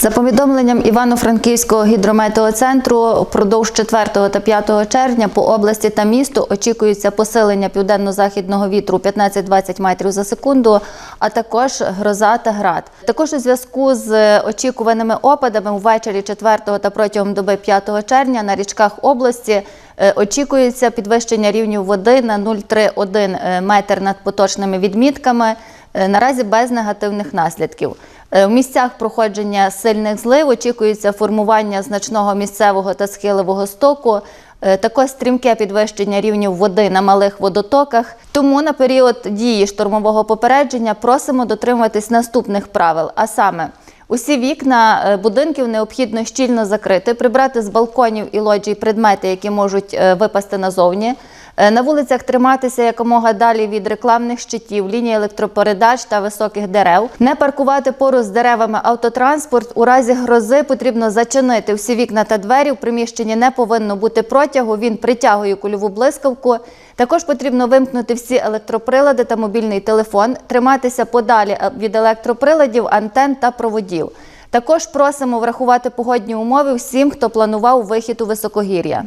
За повідомленням Івано-Франківського гідрометеоцентру, впродовж 4 та 5 червня по області та місту очікується посилення південно-західного вітру 15-20 метрів за секунду, а також гроза та град. Також у зв'язку з очікуваними опадами ввечері 4 та протягом доби 5 червня на річках області е, очікується підвищення рівню води на 0,31 метр над поточними відмітками. Е, Наразі без негативних наслідків. Е, В місцях проходження сильних злив очікується формування значного місцевого та схилового стоку, е, також стрімке підвищення рівнів води на малих водотоках. Тому на період дії штормового попередження просимо дотримуватись наступних правил, а саме Усі вікна е, будинків необхідно щільно закрити, прибрати з балконів і лоджій предмети, які можуть е, випасти назовні. Е, На вулицях триматися якомога далі від рекламних щитів, ліній електропередач та високих дерев. Не паркувати поруч з деревами автотранспорт. У разі грози потрібно зачинити всі вікна та двері. В приміщенні не повинно бути протягу. Він притягує кульову блискавку. Також потрібно вимкнути всі електроприлади та мобільний телефон, триматися подалі е, від електроприладів, антен та проводів. Також просимо врахувати погодні умови всім, хто планував вихід у високогір'я.